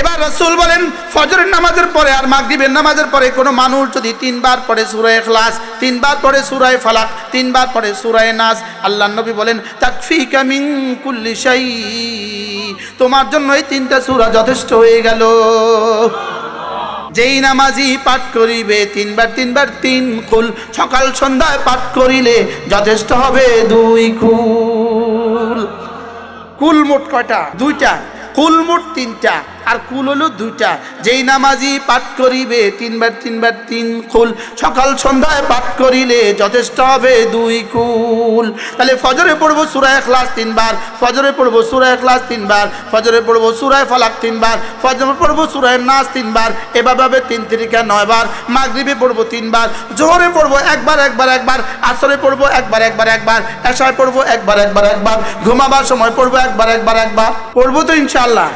এবার রসুল বলেন ফজরের নামাজের পরে আর মাগরিবের নামাজের পরে কোনো মানুষ যদি তিনবার পড়ে সুরায় এখলাস তিনবার পড়ে সুরায় ফালাক তিনবার পড়ে সুরায় নাস আল্লাহ নবী বলেন তাকফিকা মিন কুল্লি শাই তোমার জন্য এই তিনটা সূরা যথেষ্ট হয়ে গেল। যেই নামাজি পাঠ করিবে তিনবার তিনবার তিন কুল সকাল সন্ধ্যায় পাঠ করিলে যথেষ্ট হবে দুই কুল কুল মোট কয়টা? দুইটা। কুল মোট তিনটা। আর কুল হলো দুইটা। যেই নামাজি পাঠ করিবে, তিনবার তিনবার তিন কুল। সকাল সন্ধ্যায় পাঠ করিলে যথেষ্ট হবে দুই কুল। তাহলে ফজরে পড়ব সুরায় ক্লাস তিনবার, ফজরে পড়ব সুরায় ক্লাস তিনবার, ফজরে পড়ব সুরায় ফালাক তিনবার, ফজরে পড়ব সুরায় নাচ তিনবার, এভাবে তিন তিরিকা নয়বার। মাগরিবে পড়ব তিনবার, জোহরে পড়ব একবার একবার একবার, আসরে পড়ব একবার একবার একবার, এশায় পড়ব একবার একবার একবার, ঘুমাবার সময় পড়ব একবার একবার একবার। পড়ব তো ইনশাল্লাহ